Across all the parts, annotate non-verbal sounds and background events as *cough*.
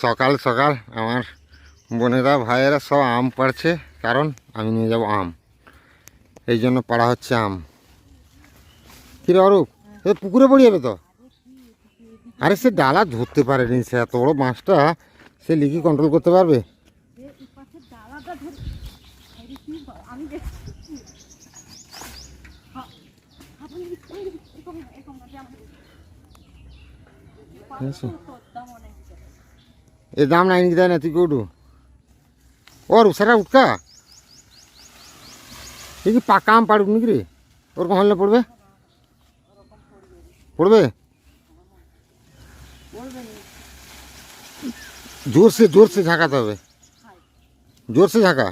সকাল সকাল আমার বোনেরা ভাইয়েরা সব আম পাড়ছে কারণ আমি নিয়ে যাব আম। এই জন্য পাড়া হচ্ছে আম। কী রে অরূপ? এ পুকুরে পড়ে যাবে তো? আরে সে ডালা ধরতে পারেনি সে এত বড় মাছটা সে লিকি কন্ট্রোল করতে পারবে? এ দাম নাই নাকি দেয় না তুই কেউটু ওর সেটা উঠকা এই কি পাকা আম পাড়ুক নাকি রে ওরকম হলে পড়বে পড়বে জোরসে জোরসে ঝাঁকাতে হবে জোরসে ঝাঁকা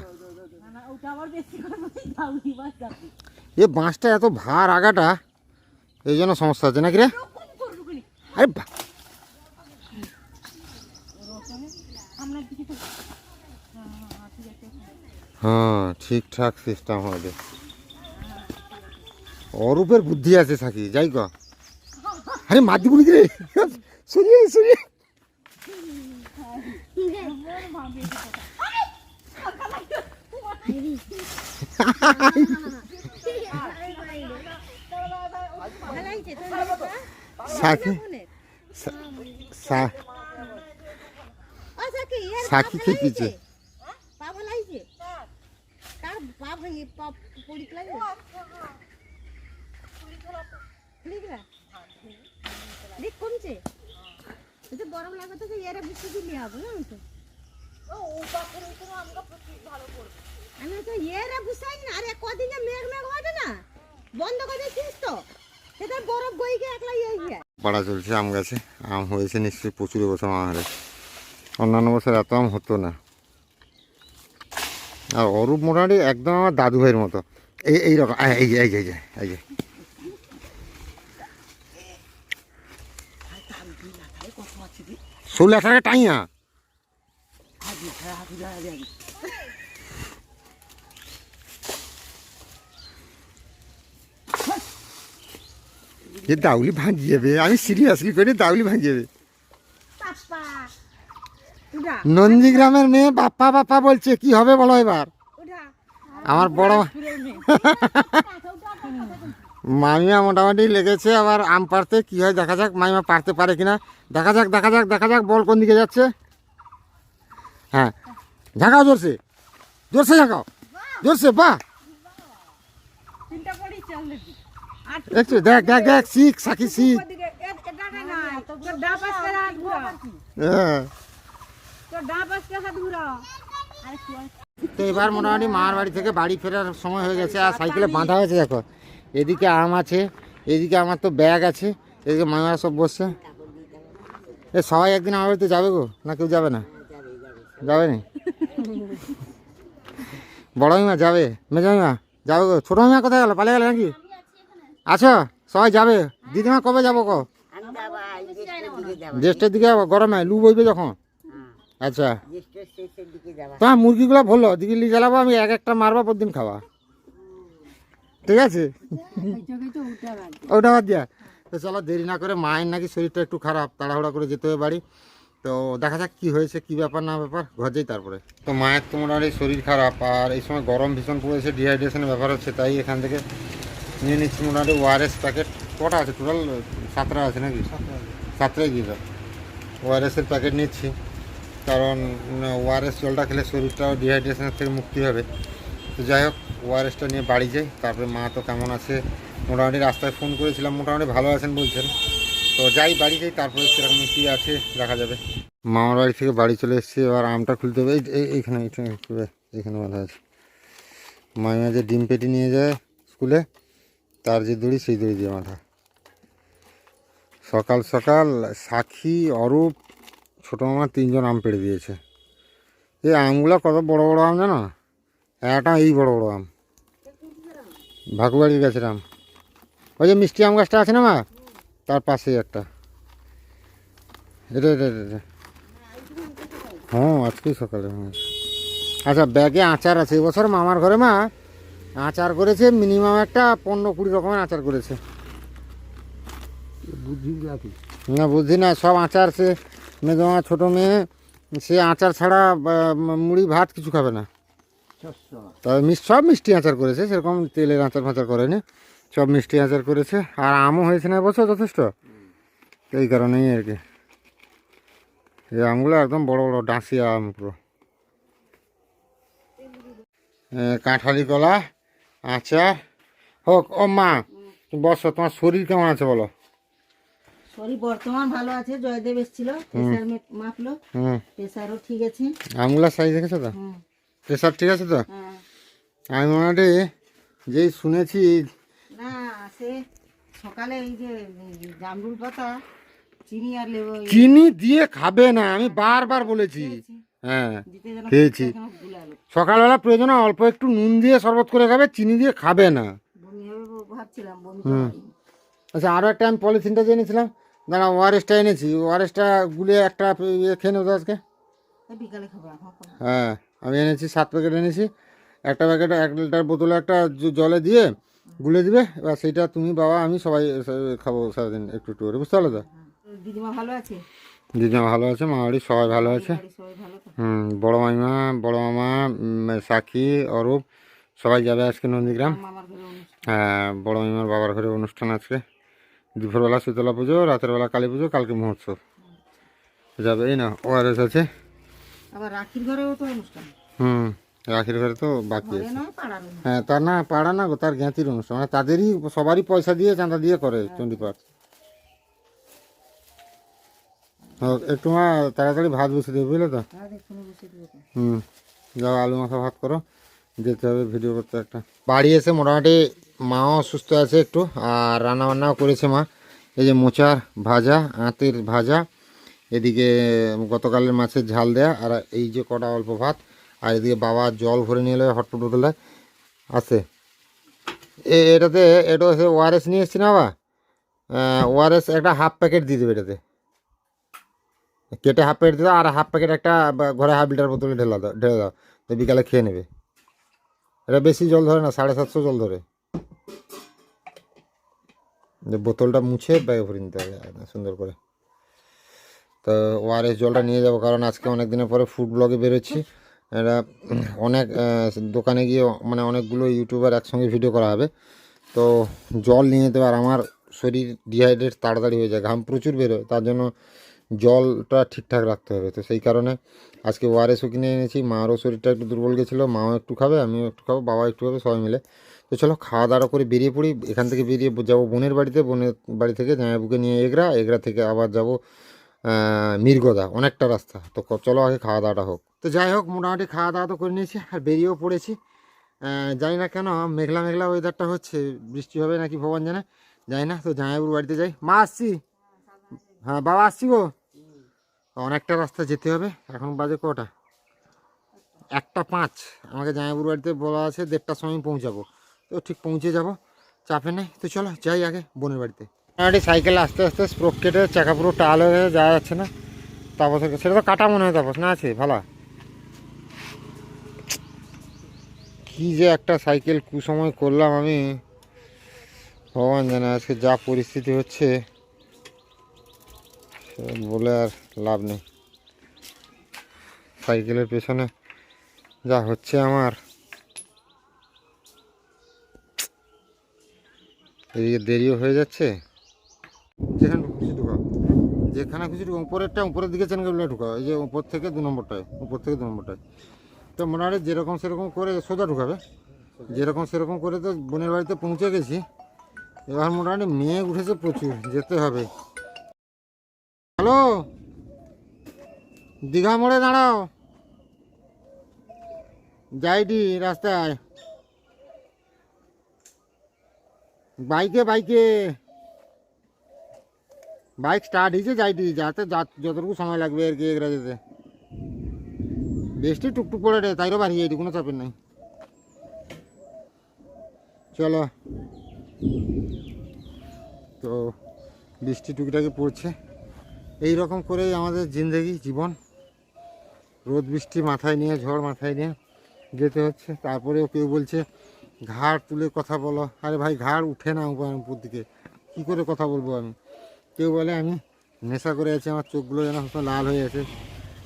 এ বাঁশটা এত ভার আগাটা এই জন্য সমস্যা আছে নাকি রে আরে হ্যাঁ ঠিকঠাক সিস্টেম হবে। অরূপের বুদ্ধি আছে থাকি যাই গ আরে বলি রে? সরিয়ে সরিয়ে সাকি সাকি খেপিছে গরম লাগবে তো, এরা বৃষ্টি দিলে হবে না তো। আমি তো না আরে কদিন মেঘ না, বন্ধ করে দিচ্ছিস তো। বরফ বই গিয়ে ইয়ে চলছে, আম গাছে। আম হয়েছে নিশ্চয়ই প্রচুর বছর আমাদের অন্যান্য বছর এত আম হতো না। আর অরূপ মোটামুটি একদম আমার দাদু ভাইয়ের মতো। এই এই রকম আয়, এই যে এই যে এই যে এই যে। ষোলো আঠারো টাইয়া। এ দাউলি ভাঙি যাবে আমি সিরিয়াসলি করে দাউলি ভাঙি যাবে পাপা উঠা নন্দীগ্রামের মেয়ে বাপ্পা বাপ্পা বলছে কি হবে বলো এবার? আমার বড় *laughs* মামিমা মোটামুটি লেগেছে আবার আম পারতে কি হয় দেখা যাক মামিমা পারতে পারে কিনা। দেখা যাক দেখা যাক দেখা যাক বল কোন দিকে যাচ্ছে। হ্যাঁ ঝাঁকাও জোরসে। জোরসে ঝাঁকাও। জোরসে বা চল দেখি দেখ দেখ দেখ শিখ সাকি শিখ। হ্যাঁ। তো এবার মোটামুটি মার বাড়ি থেকে বাড়ি ফেরার সময় হয়ে গেছে আর সাইকেলে বাঁধা হয়েছে দেখো। এদিকে আম আছে এদিকে আমার তো ব্যাগ আছে এদিকে মামারা সব বসছে। এ সবাই একদিন আমার বাড়িতে যাবে গো না কেউ যাবে না? যাবে না? বড় মামা যাবে মেজো মামা যাবে গো। ছোটো মামা কোথায় গেল? পালিয়ে গেল নাকি? আছো? সবাই যাবে? দিদিমা কবে যাব কো আজ জ্যৈষ্ঠের দিকে জ্যেষ্ঠের দিকে যাব গরমে লু বইবে যখন। আচ্ছা। তোমার মুরগিগুলো বলল দিকে নিয়ে জ্বালাবো আমি এক একটা মারবা প্রতিদিন খাওয়া। ঠিক আছে? ওটা বাদ দিয়া। তো চলো দেরি না করে মায়ের নাকি শরীরটা একটু খারাপ তাড়াহুড়া করে যেতে হবে বাড়ি। তো দেখা যাক কি হয়েছে কি ব্যাপার না ব্যাপার ঘর যাই তারপরে। তো মায়ের তো মোটামুটি শরীর খারাপ আর এই সময় গরম ভীষণ পড়েছে ডিহাইড্রেশনের ব্যাপার হচ্ছে তাই এখান থেকে নিয়ে নিচ্ছি মোটামুটি ওআরএস প্যাকেট কটা আছে? টোটাল সাতটা আছে নাকি? সাতটাই দিয়ে ওআরএসের প্যাকেট নিচ্ছি। কারণ ওআরএস জলটা খেলে শরীরটাও ডিহাইড্রেশনের থেকে মুক্তি হবে। তো যাই হোক, ওআরএসটা নিয়ে বাড়ি যাই, তারপরে মা তো কেমন আছে? মোটামুটি রাস্তায় ফোন করেছিলাম, মোটামুটি ভালো আছেন বলছেন। তো যাই বাড়ি যাই, তারপরে সেরকম কী আছে দেখা যাবে। মামার বাড়ি থেকে বাড়ি চলে এসেছি, এবার আমটা খুলতে হবে। এই- এই- এইখানে এইখানে বাঁধা আছে। মামিমা যে ডিম পেটি নিয়ে যায় স্কুলে, তার যে দড়ি, সেই দড়ি দিয়ে বাঁধা। সকাল সকাল, সাক্ষী, অরূপ ছোটো মামা তিনজন আম পেড়ে দিয়েছে। এই আমগুলো কত বড় বড় আম জানো? একটা এই বড় বড় আম। ভাকুবাড়ির গাছের আম। ওই যে মিষ্টি আম গাছটা আছে না মা? তার পাশেই একটা। এটা এটা এটা, হ্যাঁ আজকেই সকালে আচ্ছা ব্যাগে আচার আছে। এবছর মামার ঘরে মা আচার করেছে মিনিমাম একটা পনেরো কুড়ি রকমের আচার করেছে। বুদ্ধি না বুঝি না সব আচার সে মেয়ে তোমার ছোটো মেয়ে, সে আচার ছাড়া মুড়ি, ভাত কিছু খাবে না। তবে সব মিষ্টি আচার করেছে, সেরকম তেলের আচার ফাচার করেনি। সব মিষ্টি আচার করেছে, আর আমও হয়েছে না বছর যথেষ্ট। এই কারণেই আর কি। এই আমগুলো একদম বড় বড় ডাঁসিয়া আম পুরো। কাঁঠালি কলা, আচার। হোক, ও মা, বসো, তোমার শরীর কেমন আছে বলো? শরীর বর্তমান ভালো আছে জয়দেব এসেছিল প্রেসার মাপলো প্রেসারও ঠিক আছে। আমগুলা সাইজ দেখেছ তো? হুম। প্রেশার ঠিক আছে তো? হ্যাঁ। আমি মোটামুটি যেই শুনেছি না সে সকালে এই যে জামরুল পাতা চিনি আর লেবু চিনি দিয়ে খাবে না আমি বারবার বলেছি। হ্যাঁ খেয়েছি। সকালবেলা প্রয়োজনে অল্প একটু নুন দিয়ে শরবত করে খাবে চিনি দিয়ে খাবে না। আচ্ছা আরও একটা আমি পলিথিনটা জেনেছিলাম দাঁড়া ওআরএসটা এনেছি। ওআরএসটা গুলে একটা ইয়ে খেয়ে নেব আজকে। হ্যাঁ আমি এনেছি সাত প্যাকেট এনেছি। একটা প্যাকেট এক লিটার বোতলে একটা জলে দিয়ে গুলে দিবে। এবার সেইটা তুমি বাবা আমি সবাই খাব সারাদিন একটু একটু করে। বুঝতে পারল তো? দিদিমা ভালো আছে? দিদিমা ভালো আছে মামারি সবাই ভালো আছে। হুম বড় মাইমা বড় মামা সাক্ষী অরূপ সবাই যাবে আজকে নন্দীগ্রাম। হ্যাঁ বড় মাইমার বাবার ঘরে অনুষ্ঠান আজকে। দুপুরবেলা শীতলা পুজো রাতের বেলা কালী পুজো কালকে মহোৎসব। যাবে এই না ওআরএস আছে। আবার রাখির ঘরেও তো অনুষ্ঠান। হুম রাখির ঘরে তো বাকি আছে। হ্যাঁ তার না পাড়া না গো তার জ্ঞাতির অনুষ্ঠান। মানে তাদেরই সবারই পয়সা দিয়ে চাঁদা দিয়ে করে চণ্ডীপাঠ। হোক, একটু মা তাড়াতাড়ি ভাত বসে দেবে বুঝলে হ্যাঁ তো। হুম যাও আলু মাখা ভাত করো। যেতে হবে ভিডিও করতে একটা। বাড়ি এসে মোটামুটি মাও অসুস্থ আছে একটু, আর রান্না বান্নাও করেছে মা। এই যে মোচার ভাজা, আঁতের ভাজা, এদিকে গতকালের মাছের ঝাল দেয়া, আর এই যে কটা অল্প ভাত, আর এদিকে বাবা জল ভরে নিয়ে এলো, হটপট বোতলে আছে। এটাতে, এটা হচ্ছে ওআরএস নিয়ে এসছি না বাবা? ওআরএস একটা হাফ প্যাকেট দিয়ে দেবে এটাতে। কেটে হাফ প্যাকেট দিও আর হাফ প্যাকেট একটা ঘরে হাফ লিটার বোতলে ঢেলা দাও, ঢেলে দাও, তো বিকালে খেয়ে নেবে। এটা বেশি জল ধরে না, সাড়ে সাতশো জল ধরে। বোতলটা মুছে ব্যাগে ভরে নিতে হবে। সুন্দর করে। তো ওআরএস জলটা নিয়ে যাব, কারণ আজকে অনেক দিনের পরে ফুড ব্লগে বেরোচ্ছি। এটা অনেক দোকানে গিয়ে মানে অনেকগুলো ইউটিউবার একসঙ্গে ভিডিও করা হবে। তো জল নিয়ে যেতে আর আমার শরীর ডিহাইড্রেট তাড়াতাড়ি হয়ে যায়, ঘাম প্রচুর বেরোয় তার জন্য জলটা ঠিকঠাক রাখতে হবে। তো সেই কারণে আজকে ওআরএসও কিনে এনেছি, মারও শরীরটা একটু দুর্বল গেছিল, মাও একটু খাবে, আমিও একটু খাব বাবা একটু খাবে, সবাই মিলে। তো চলো খাওয়া দাওয়া করে বেরিয়ে পড়ি। এখান থেকে বেরিয়ে যাব বোনের বাড়িতে। বোনের বাড়ি থেকে জামাইবুকে নিয়ে এগরা। এগরা থেকে আবার যাব মিরগদা। অনেকটা রাস্তা। তো চলো আগে খাওয়া দাওয়াটা হোক। তো যাই হোক, মোটামুটি খাওয়া দাওয়া তো করে নিয়েছি আর বেরিয়েও পড়েছি। জানি না কেন, মেঘলা মেঘলা ওয়েদারটা হচ্ছে। বৃষ্টি হবে নাকি ভগবান জানে? জানি না। তো জামাইবুর বাড়িতে যাই। মা, আসছি। হ্যাঁ বাবা, আসছি গো। অনেকটা রাস্তা যেতে হবে। এখন বাজে কটা? একটা পাঁচ। আমাকে জামাইবুর বাড়িতে বলা আছে দেড়টার সময় পৌঁছাবো। তো ঠিক পৌঁছে যাব। চাপে নেই। তো চলো যাই আগে বোনের বাড়িতে। মোটামুটি সাইকেল আস্তে আস্তে স্প্রোক কেটে চাকা পুরো টাল হয়ে যাওয়া যাচ্ছে না। তাপস সেটা তো কাটা মনে হয় তাপস না, আছে, ভালো। কি যে একটা সাইকেল কুসময় করলাম আমি। ভগবান জানে আজকে যা পরিস্থিতি হচ্ছে বলে আর লাভ নেই। সাইকেলের পেছনে যা হচ্ছে আমার। এদিকে দেরিও হয়ে যাচ্ছে। যেখানে খুশি ঢুকাও। যেখানে খুশি ঢুকাও, উপরেরটা, উপরের দিকে চ্যানেলগুলো ঢুকাও। এই যে উপর থেকে দু নম্বরটায়, উপর থেকে দু নম্বরটায়। তো মোটামুটি যেরকম সেরকম করে সোজা ঢুকাবে। যেরকম সেরকম করে তো বোনের বাড়িতে পৌঁছে গেছি। এবার মোটামুটি মেয়ে উঠেছে প্রচুর, যেতে হবে। হ্যালো? দীঘা মোড়ে দাঁড়াও। যাইডি, রাস্তায়। বাইকে বাইকে। বাইক স্টার্ট হয়েছে যাইডি যাতে যতটুকু সময় লাগবে আর কি এগরা যেতে বৃষ্টি টুকটুক পড়ে রে তাইরও বাড়ি যাইডি কোনো চাপের নাই। চলো। তো বৃষ্টি টুকিটাকি পড়ছে। এই রকম করেই আমাদের জিন্দগি জীবন। রোদ বৃষ্টি মাথায় নিয়ে, ঝড় মাথায় নিয়ে যেতে হচ্ছে। তারপরেও কেউ বলছে ঘাড় তুলে কথা বলো। আরে ভাই, ঘাড় উঠে না উপর দিকে। কী করে কথা বলব আমি? কেউ বলে আমি নেশা করে আছি, আমার চোখগুলো যেন সবসময় লাল হয়ে আছে।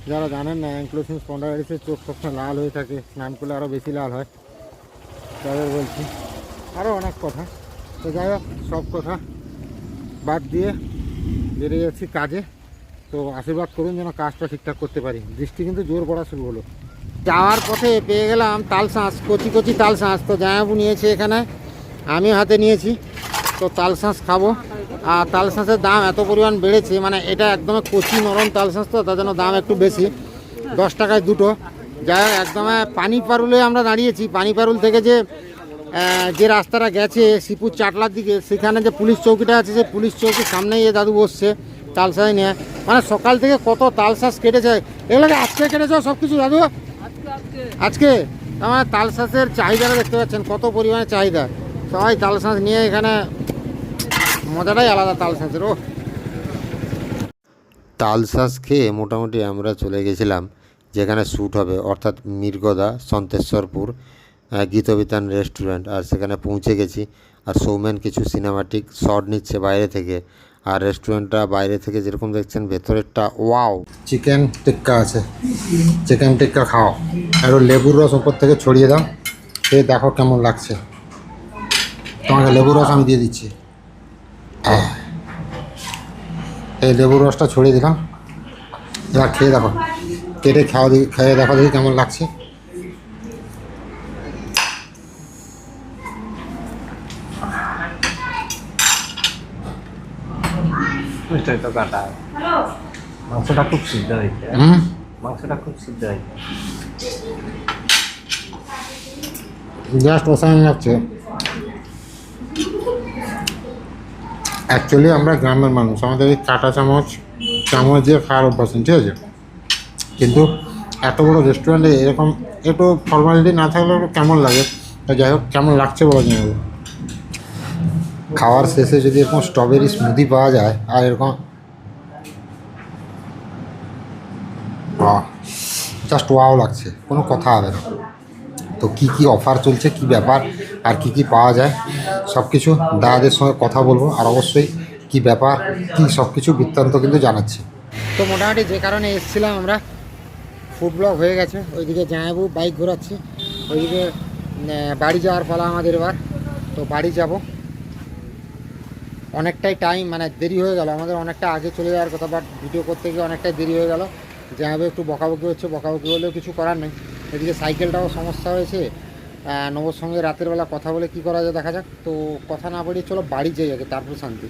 যারা জানেন না অ্যাঙ্ক্লোসিং স্পন্ডালাইটিসের চোখ সবসময় লাল হয়ে থাকে, স্নান করলে আরও বেশি লাল হয়। তাদের বলছি আরও অনেক কথা। তো যাই হোক, সব কথা বাদ দিয়ে বেরিয়ে যাচ্ছি কাজে। তো আশীর্বাদ করুন যেন কাজটা ঠিকঠাক করতে পারি। বৃষ্টি কিন্তু জোর পড়া শুরু হলো। যাওয়ার পথে পেয়ে গেলাম তাল শাঁস কচি কচি তাল শাঁস তো জামাবু নিয়েছে এখানে, আমি হাতে নিয়েছি। তো তাল শাঁস খাব। আর তাল শাঁসের দাম এত পরিমাণ বেড়েছে মানে এটা একদম কচি নরম তাল শাঁস তো, তার জন্য দাম একটু বেশি। দশ টাকায় দুটো। যাই হোক, একদম পানি পারুলে আমরা দাঁড়িয়েছি। পানি পারুল থেকে যে যে রাস্তাটা গেছে, শিপুর চাটলার দিকে, সেখানে যে পুলিশ চৌকিটা আছে, সেই পুলিশ চৌকির সামনেই এ দাদু বসছে তালশাস নিয়ে। মানে সকাল থেকে কত তালশাস কেটেছে। এগুলোকে আজকে কেটেছ সব কিছু দাদু? আজকে আমার তালশাঁসের চাহিদাটা দেখতে পাচ্ছেন, কত পরিমাণে চাহিদা। সবাই তালশাঁস নিয়ে এখানে মজাটাই আলাদা তালশাঁসের ও তালশাঁস খেয়ে মোটামুটি আমরা চলে গেছিলাম, যেখানে শ্যুট হবে, অর্থাৎ মির্গদা, সন্তেশ্বরপুর গীতবিতান রেস্টুরেন্ট আর সেখানে পৌঁছে গেছি। আর সৌমেন কিছু সিনেমাটিক শট নিচ্ছে বাইরে থেকে। আর রেস্টুরেন্টটা বাইরে থেকে যেরকম দেখছেন ভেতরেরটা ওয়াও চিকেন টিক্কা আছে। চিকেন টিক্কা খাও। আর লেবুর রস ওপর থেকে ছড়িয়ে দাও। খেয়ে দেখো কেমন লাগছে। তোমাকে লেবুর রস আমি দিয়ে দিচ্ছি। এই লেবুর রসটা ছড়িয়ে দিলাম। এবার খেয়ে দেখো। কেটে খাওয়া দেখি খেয়ে দেখো দেখি কেমন লাগছে। মিষ্টাই তো কাটা মাংসটা খুব সিদ্ধ হয়েছে। হুম? মাংসটা খুব সিদ্ধ হয়েছে। জাস্ট অসাধারণ লাগছে অ্যাকচুয়ালি আমরা গ্রামের মানুষ। আমাদের এই কাঁটা চামচ চামচ দিয়ে খাওয়ার অভ্যাস ঠিক আছে? কিন্তু এত বড় রেস্টুরেন্টে এরকম একটু ফর্মালিটি না থাকলে একটু কেমন লাগে? তো যাই হোক কেমন লাগছে বলা যায় না। খাওয়ার শেষে যদি এরকম স্ট্রবেরি স্মুদি পাওয়া যায়, আর এরকম জাস্ট ওয়াও লাগছে, কোনো কথা হবে না। তো কি কি অফার চলছে, কি ব্যাপার, আর কি কি পাওয়া যায় সব কিছু দাদাদের সঙ্গে কথা বলব, আর অবশ্যই কি ব্যাপার, কি সব কিছু বৃত্তান্ত কিন্তু জানাচ্ছি। তো মোটামুটি যে কারণে এসেছিলাম আমরা ফুড ব্লক হয়ে গেছে, ওইদিকে জামাইবু বাইক ঘোরাচ্ছি, ওইদিকে বাড়ি যাওয়ার পালা আমাদের এবার, তো বাড়ি যাব। অনেকটাই টাইম মানে দেরি হয়ে গেল। আমাদের অনেকটা আগে চলে যাওয়ার কথা বাট ভিডিও করতে গিয়ে অনেকটাই দেরি হয়ে গেল। যেভাবে একটু বকাবকি হচ্ছে, বকাবকি হলেও কিছু করার নেই। এদিকে সাইকেলটাও সমস্যা হয়েছে। নবর সঙ্গে রাতের বেলা কথা বলে কি করা যায় দেখা যাক। তো কথা না বাড়িয়ে চলো বাড়ি যাই আগে, তারপর শান্তি।